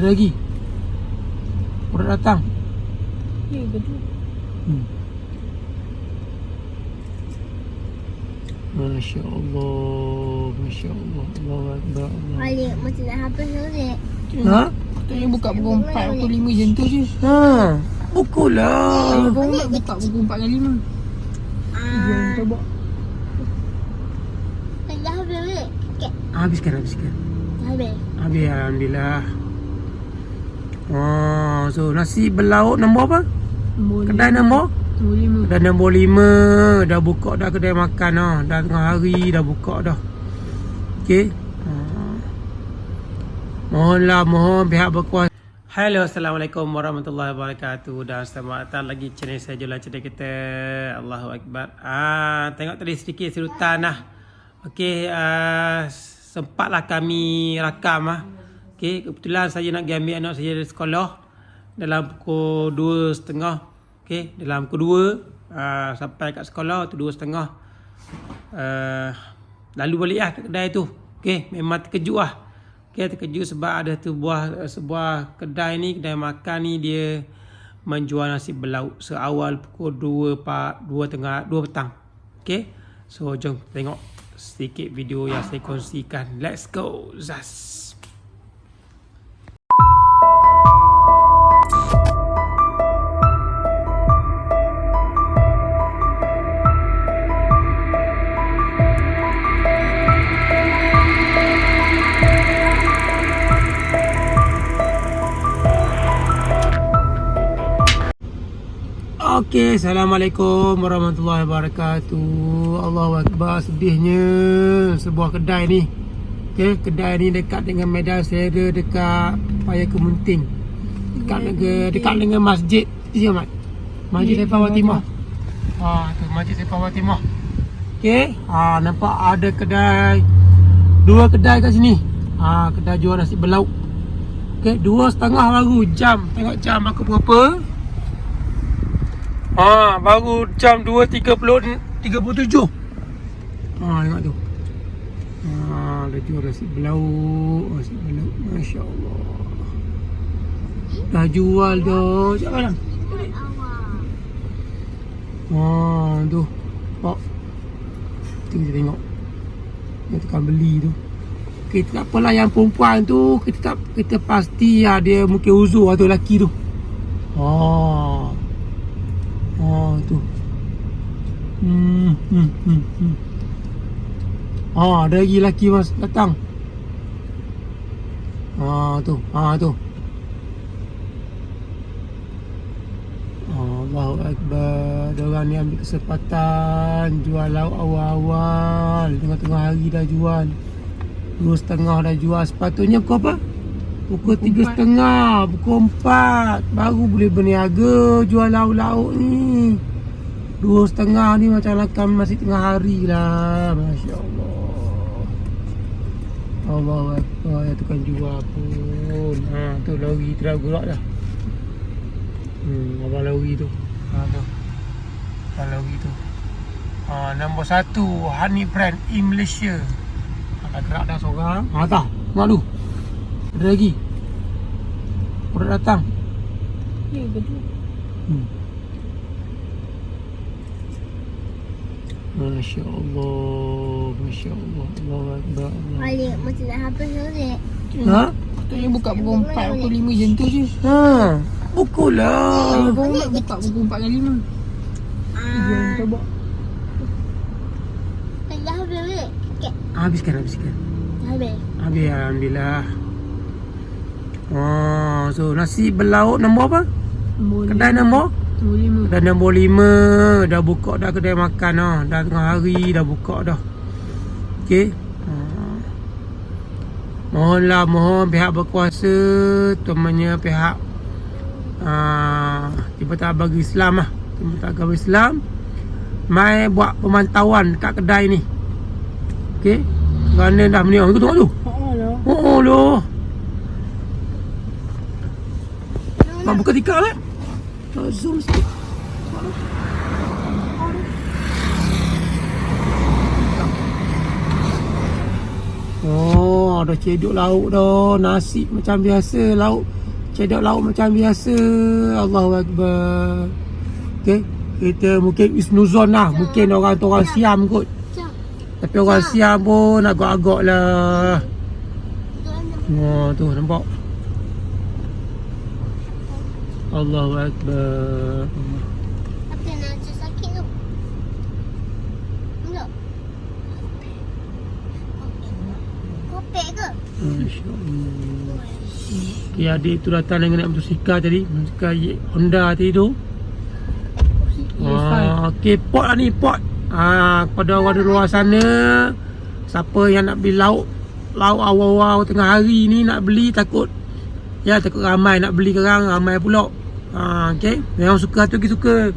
Ada lagi. Orang datang. Ya betul. Hmm. Masya Allah, Masya Allah, Allah Akbar, Allah. Balik macam nak habis. Ha? Katanya buka pukul 4 pukul 5 macam tu je. Ha? Pukul lah. Abang nak buka pukul 4 dan 5. Jangan Ah, coba. dah habis. Okey, Habiskan, habiskan. habis. Habis, Alhamdulillah. Oh, so nasi berlauk nombor apa? Kedai nombor? Nombor 5. Kedai nombor lima. Dah buka dah kedai makan dah Dah tengah hari dah buka dah. Okey. Ha. Mohonlah mohon pihak berkuasa. Hello Assalamualaikum warahmatullahi wabarakatuh. Dan selamat datang lagi channel saya Jualan Cerita Kita. Allahu Akbar. Ah, Tengok tadi sedikit serutan lah. Okey ah, Sempatlah kami rakam lah Okey kebetulan saya nak pergi ambil anak saya dari sekolah Dalam pukul dua setengah Okey, dalam pukul 2 uh, sampai kat sekolah tu 2 setengah. Uh, lalu balik lah ke kedai tu. Okey, memang terkejut lah. Okey, terkejut sebab ada tu buah sebuah kedai ni, kedai makan ni dia menjual nasi berlauk seawal pukul 2 pa, 2 tengah 2 petang. Okey. So jom tengok sedikit video yang saya kongsikan. Let's go. Zas. Okey, Assalamualaikum warahmatullahi wabarakatuh. Allahu Akbar, sedihnya sebuah kedai ni. Okey, kedai ni dekat dengan medan sera dekat Paya Kemunting. Dekat dengan dekat dengan masjid. Siapa mat? Masjid Ya, Saifah Fatimah. Fatimah. Ha, tu Masjid Saifah Fatimah. Okey, ha nampak ada kedai dua kedai kat sini. Ha, kedai jual nasi berlauk. Okey, dua setengah baru jam. Tengok jam aku berapa? Ha, baru jam 2.30 37. Ha, tengok tu. Ha, dia jual nasi belauk, nasi belauk. Masya-Allah. Dah jual dah. Sekejap bang. Ha, tu. Pak. Tu kita tengok. Dia tekan beli tu. Kita tak apalah yang perempuan tu kita tak kita pasti ya dia mungkin uzur atau lelaki tu. Ha. Tu. Hmm, hmm, hmm, hmm. Ah, ada lagi lelaki mas datang. Ah tu, ah tu. Allahu Akbar Diorang ni ambil kesempatan Jual lauk awal-awal Tengah-tengah hari dah jual Dua setengah dah jual Sepatutnya pukul apa? Pukul tiga setengah Pukul empat Baru boleh berniaga Jual lauk-lauk ni Dua setengah ni macam lakam masih tengah hari lah Masya Allah Allah Akbar Ya tukang jual pun Ha tu lori dah gerak dah Hmm, abang lori tu. Ha tu. Abang lori tu. Ha, nombor satu Honey Brand in Malaysia. Ha, gerak dah seorang. Ha tak. Tu. Ada lagi. Orang datang. Ya betul. Hmm. Masya Allah. Masya Allah. Allah Akbar. Allah. Balik macam nak habis sore. Ha? Katanya buka pukul 4 pukul 5 macam tu je. Ha. Pukul lah. Abang nak buka pukul 4 dan 5. Jangan Ah, coba. dah habis balik. Okey, Habiskan, habiskan. dah habis. Habis Alhamdulillah. Oh, so nasi berlauk nombor apa? Nombor Kedai nombor? Nombor 5. Kedai nombor Dah buka dah kedai makan dah Dah tengah hari dah buka dah. Okey? Ha. Mohonlah mohon pihak berkuasa Terutamanya pihak uh, Jabatan Bagi Islam lah Jabatan Agama Islam Mai buat pemantauan dekat kedai ni. Okey? Kerana dah meniak tengok tu Oh loh. Mak buka tikar lah Oh, ada cedok lauk dah. Nasi macam biasa, lauk cedok lauk macam biasa. Allahu akbar. Okey, kita mungkin isnuzon lah. Mungkin orang tu orang siam kot. Tapi orang siam pun agak-agak lah. Ada Oh, tu nampak. Allahu akbar. apa yang nak rasa sakit tu? Enggak. Kopek ke? Masya-Allah. Okay, adik tu datang dengan naik motosikal tadi. Motosikal Honda tadi tu. Ah, okay, pot lah ni, pot. Ah, kepada orang di luar sana, siapa yang nak beli lauk, lauk awal-awal tengah hari ni nak beli takut Ya takut ramai nak beli kerang ramai pula. Ha okey. Memang suka tu pergi suka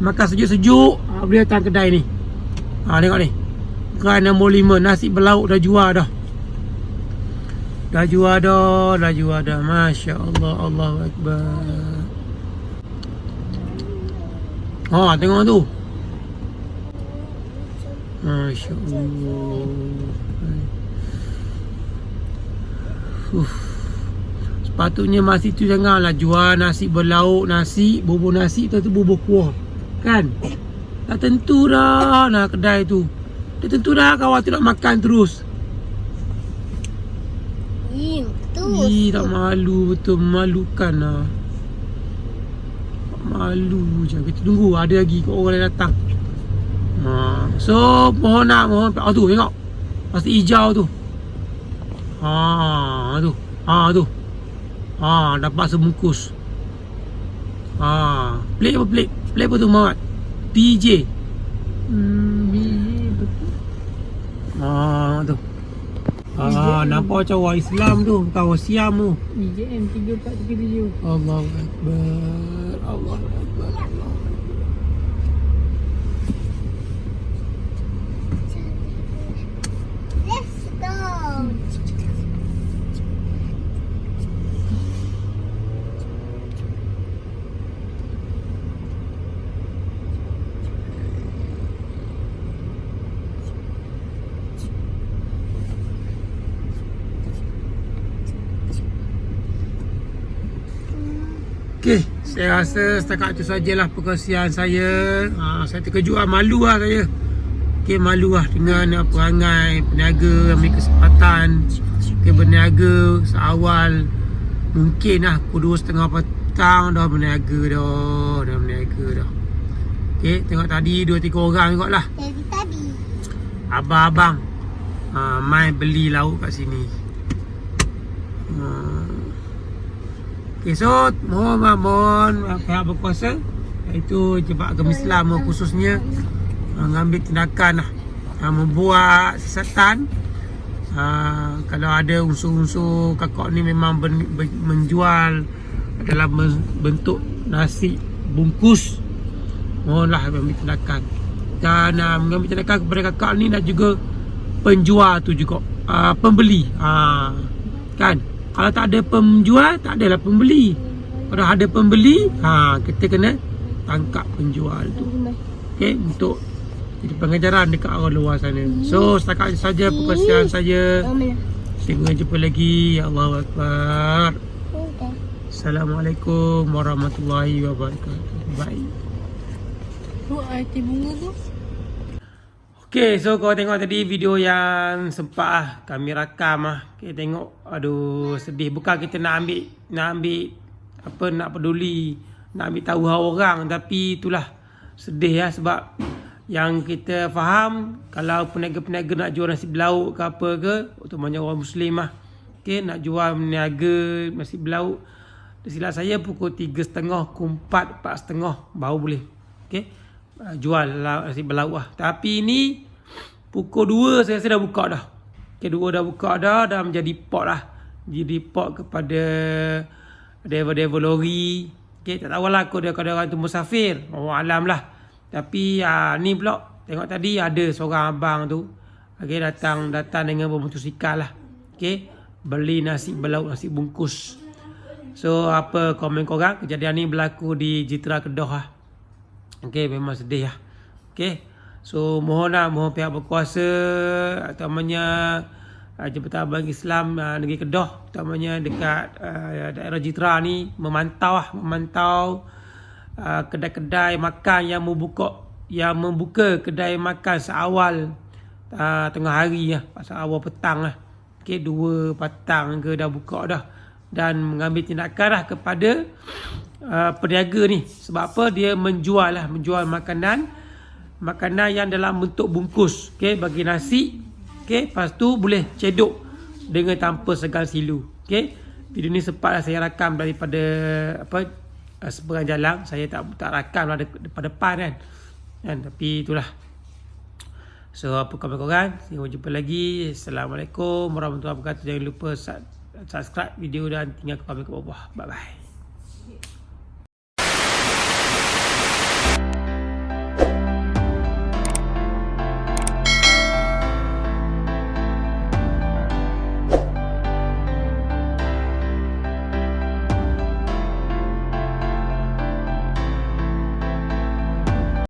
makan sejuk-sejuk ha, boleh datang kedai ni. Ha tengok ni. Kerai nombor 5 nasi berlauk dah jual dah. Dah jual dah, dah jual dah. Masya-Allah, Allahu akbar. Ha tengok tu. Masya-Allah. Uff. Sepatutnya masih tu janganlah jual nasi berlauk nasi, bubur nasi tu tu bubur kuah. Kan? Tak tentu dah nak kedai tu. Dah tentu dah kawan tu nak makan terus. Ih, tu. Ih, tak malu betul memalukan lah. Malu je. Kita tunggu ada lagi kau orang yang datang. Ha. So, mohon nak mohon. Oh tu tengok. Pasti hijau tu. Ha, tu. Ha, tu. Ha, dapat sebungkus. Ha, pelik apa pelik? Pelik apa tu Muhammad? DJ. Hmm, biji betul. Ha, tu. Ha, nampak macam orang Islam tu, bukan orang Siam tu. BJM 3437. Allahu Akbar. Allahu Akbar. Allah. Let's go. Okey, saya rasa setakat itu sajalah perkongsian saya. Ha, saya terkejut lah, malu lah saya. Okey, malu lah dengan perangai peniaga ambil kesempatan. Okey, berniaga seawal. Mungkin lah pukul setengah petang dah berniaga dah. Dah berniaga dah. Okey, tengok tadi dua tiga orang tengok lah. Tadi. Abang-abang ha, Mai beli lauk kat sini ha. Okay so Mohon mohon Pihak berkuasa Iaitu Jemaah Agama Islam khususnya ha, Mengambil tindakan lah ha, Membuat siasatan ha, Kalau ada unsur-unsur Kakak ni memang ben, ben, menjual Dalam ben- bentuk Nasi bungkus Mohonlah ambil tindakan. Dan uh, mengambil tindakan kepada kakak ni dan juga penjual tu juga uh, pembeli. Uh, kan kalau tak ada penjual tak adalah pembeli kalau ada pembeli ha kita kena tangkap penjual tu okey untuk jadi pengajaran dekat orang luar sana so setakat saja perkongsian saya? Sehingga jumpa lagi Ya Allahu Akbar. Assalamualaikum warahmatullahi wabarakatuh Bye Tu IT bunga tu. Okay, so kau tengok tadi video yang sempat ah kami rakam ah. Okay, tengok aduh sedih. Bukan kita nak ambil nak ambil apa nak peduli, nak ambil tahu hal orang tapi itulah sedih ya sebab yang kita faham kalau peniaga-peniaga nak jual nasi belauk ke apa ke utamanya orang muslim ah. Okay, nak jual meniaga nasi belauk silap saya pukul 3.30 ke 4, 4.30 baru boleh. Okay jual la- nasi belauk lah. Tapi ni pukul 2 saya rasa dah buka dah. 2 dah buka dah dah menjadi pot lah. Jadi pot kepada driver-driver lori. Okay, tak tahulah aku dia kadang orang tu musafir. Allah alam lah. Tapi uh, ni pula tengok tadi ada seorang abang tu. Okay, datang datang dengan bermotosikal lah. Okay, beli nasi belauk nasi bungkus. So apa komen korang Kejadian ni berlaku di Jitra Kedah lah Okay memang sedih lah Okay So mohon lah Mohon pihak berkuasa Terutamanya uh, Jabatan Abang Islam uh, Negeri Kedah Terutamanya dekat uh, daerah Jitra ni Memantau lah, memantau uh, kedai-kedai makan yang membuka yang membuka kedai makan seawal uh, tengah hari lah, seawal petang lah. Okey, dua petang ke dah buka dah dan mengambil tindakan lah kepada uh, peniaga ni. Sebab apa? Dia menjual lah, menjual makanan makanan yang dalam bentuk bungkus. Okey, bagi nasi. Okey, lepas tu boleh cedok dengan tanpa segal silu. Okey. Video ni sempatlah saya rakam daripada apa uh, seberang jalan. Saya tak tak rakam lah depan depan kan. kan. Tapi itulah. So apa khabar korang? Saya jumpa lagi. Assalamualaikum warahmatullahi wabarakatuh. Jangan lupa subscribe video dan tinggal komen ke bawah. Bye bye.